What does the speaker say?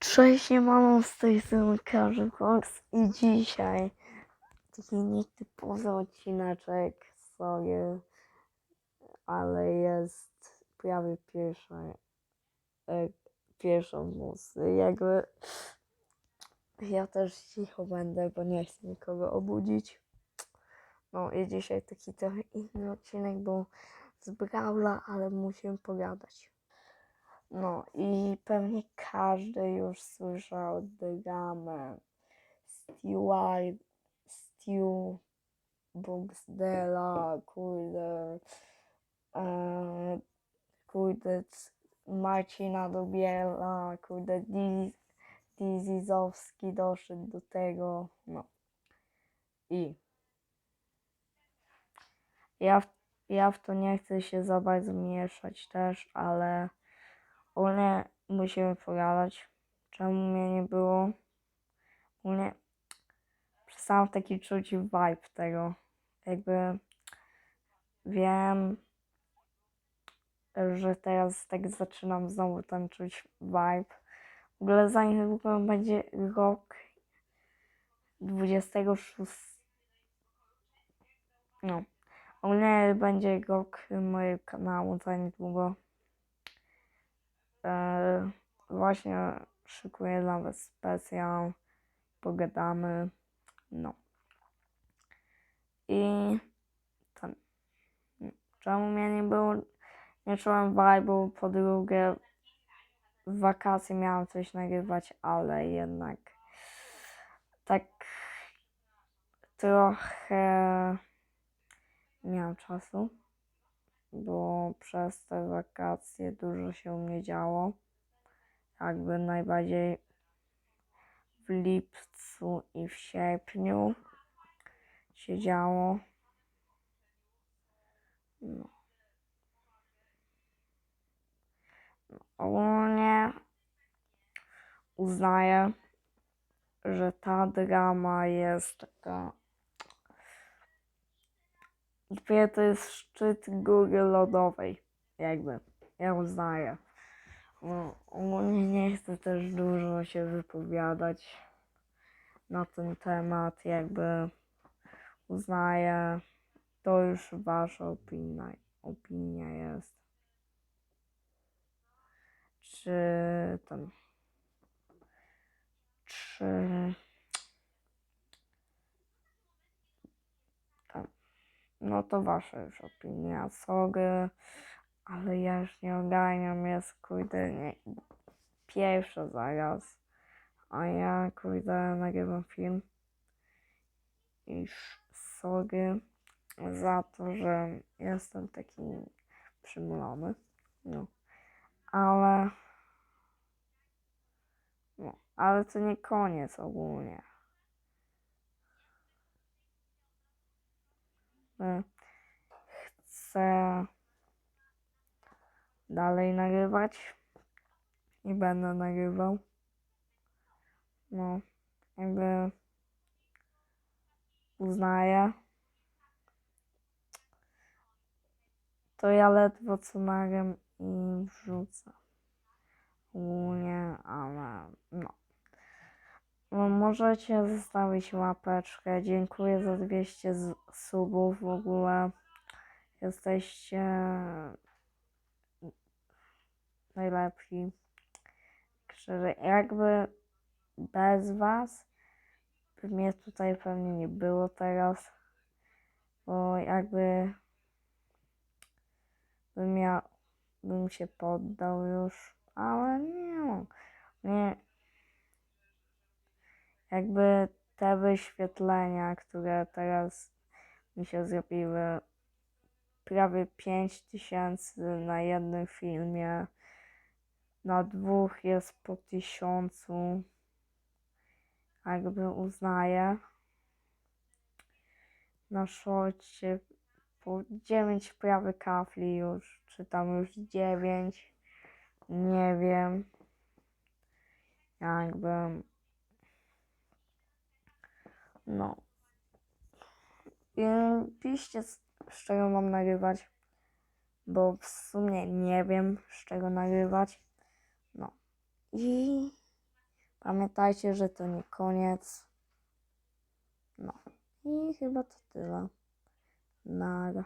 Cześć, mam z tej strony Karzy Fox i dzisiaj taki nietypowy odcineczek sobie, ale jest prawie pierwsza, e, pierwszą nocy. Jakby ja też cicho będę, bo nie chcę nikogo obudzić. No i dzisiaj taki trochę inny odcinek, bo z Brawla, ale musimy pogadać. No i pewnie każdy już słyszał dramę Stewart, Stew, Boxdela, kurde, e, kurde, Marcina Dobiela, kurde, Diz- Dizizowski doszedł do tego, no. I ja w, ja w to nie chcę się za bardzo mieszać też, ale ogólnie musimy pogadać, czemu mnie nie było. Ogólnie przestałam taki czuć vibe tego. Jakby wiem, że teraz tak zaczynam znowu ten czuć vibe. W ogóle za niedługo będzie rok 26. No. Ogólnie będzie rok mojego kanału za niedługo. E, właśnie szykuję nawet specjal. Pogadamy. No. I ten. Czemu mnie nie było? Nie czułem vibe'u. Po drugie, w wakacje miałam coś nagrywać, ale jednak tak trochę nie miałam czasu, bo przez te wakacje dużo się u mnie działo. Jakby najbardziej w lipcu i w sierpniu się działo. No. Ogólnie uznaję, że ta drama jest taka. Dopiero to jest szczyt góry lodowej, jakby. Ja uznaję. No, ogólnie nie chcę też dużo się wypowiadać na ten temat, jakby uznaję. To już wasza opinia, opinia jest. Czy ten. Czy. Tam. No to wasza już opinia. Sorry, ale ja już nie ogarniam. Jest kurde nie. Pierwsza zaraz. A ja kurde nagrywam film. I sorry za to, że jestem taki przymulony. No. Ale. No, ale to nie koniec ogólnie. Chcę dalej nagrywać i będę nagrywał. No, jakby uznaję. To ja ledwo co nagram i wrzucę. Ogólnie, ale no. No, możecie zostawić łapeczkę. Dziękuję za 200 z- subów w ogóle. Jesteście najlepsi. Szczerze, jakby bez was by mnie tutaj pewnie nie było teraz. Bo jakby bym miał, bym się poddał już, ale nie, nie. Jakby te wyświetlenia, które teraz mi się zrobiły, prawie 5000 na jednym filmie, na dwóch jest po tysiącu, jakby uznaję. Na szorcie po 9 prawie kafli już, czy tam już 9, nie wiem. Jakby, no. I piszcie, z czego mam nagrywać, bo w sumie nie wiem, z czego nagrywać. No. I Pamiętajcie, że to nie koniec. No i chyba to tyle. Nara.